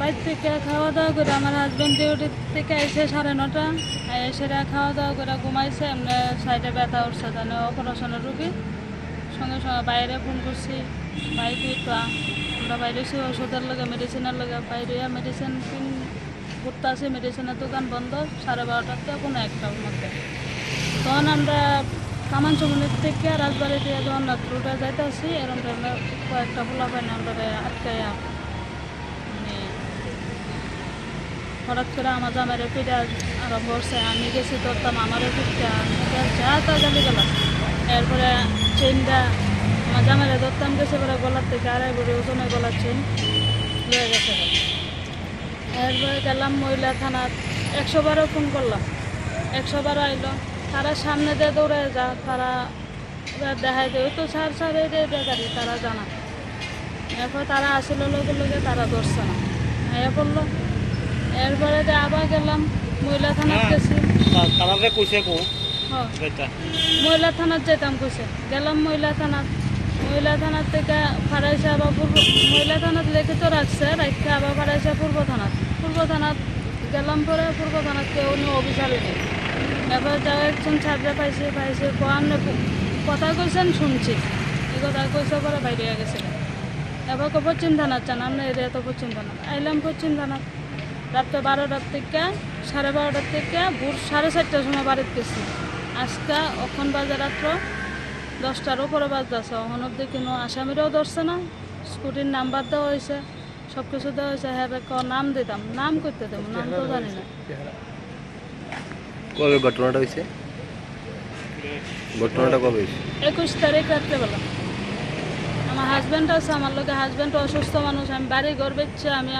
বাইর থেকে খাওয়া দাওয়া করে আমার হাজব্যান্ড ডিউটি থেকে এসে সাড়ে নটা। এসে খাওয়া দাওয়া করে ঘুমাইছে এমনি সাইডে ব্যথা উঠছে জানে অপারেশনের রুগী। সঙ্গে সঙ্গে বাইরে ফোন করছি বাইরে আমরা বাইরে ওষুধের লগে মেডিসিনের লগে বাইরে মেডিসিন কিন ঘুরতে আসি মেডিসিনের দোকান বন্ধ, সাড়ে বারোটাতে কোনো একটার মধ্যে। তখন আমরা কামান চমুনির থেকে রাজবাড়ি দিয়ে যখন রুটে যাইতে আসি এরকম কয়েকটা ফুলা পাইনি আমরা আটকাইয়া হঠাৎ করে আমার জামাইরে পিঠা আরম্ভ করছে। আমি গেছি, ধরতাম আমারও পিঠা যা তা গালি গেল এরপরে চেনটা আমার জামাইরে ধরতাম, গেছে পরে গলার থেকে আড়াই বড়ি ওজনে গলার চেন লয়ে গেছে। এরপরে গেলাম মহিলা থানার। একশো বারো ফোন করলাম। একশো বারো আইলো। তারা সামনে দিয়ে দৌড়ে যা, তারা দেখাই দেয় তো সার সার যে গাড়ি তারা জানা। এরপর তারা আসলে লগে লগে তারা ধরছে না। আয়া পড়ল। এরপরে যে আবার গেলাম মহিলা থানার গেছি। তারারে কইছে কো? হ্যাঁ মহিলা থানার যেতাম কইছে। গেলাম মহিলা থানার মহিলা থানার থেকে ফারাইছে আবার পূর্ব মহিলা থানার লিখিত রাখছে রাখতে আবার ফারাইছে পূর্ব থানার পূর্ব থানার গেলাম পরে পূর্ব থানার কেউ নিয়ে অফিসারে নেই। এবার যাও একজন ছাত্রে পাইছে পাইছে কোয়ান কথা কইছেন শুনছি। এই কথা কইছে পরে বাইরে গেছে। এবার কো পশ্চিম থানার চান আমরা এরিয়া তো পশ্চিম থানা আইলাম পশ্চিম থানার রাত্রে বারোটার থেকে সাড়ে বারোটার থেকে ভোর সাড়ে চারটার সময় বাড়িতে গেছি। আজকে অখন বাজে রাত্র দশটার উপরে বাজতেছে অহন অব্দি কোনো আসামিরাও ধরছে না স্কুটির নাম্বার দেওয়া হয়েছে সব কিছু দেওয়া হয়েছে। হ্যাঁ ক নাম দিতাম। নাম করতে দেবো নাম তো জানি না। কবে ঘটনাটা হয়েছে? ঘটনাটা কবে হয়েছে? একুশ তারিখ রাত্রেবেলা। আমার হাজব্যান্ড আছে আমার লোকে হাজব্যান্ড অসুস্থ মানুষ। আমি বাড়ি ঘর বেচছে আমি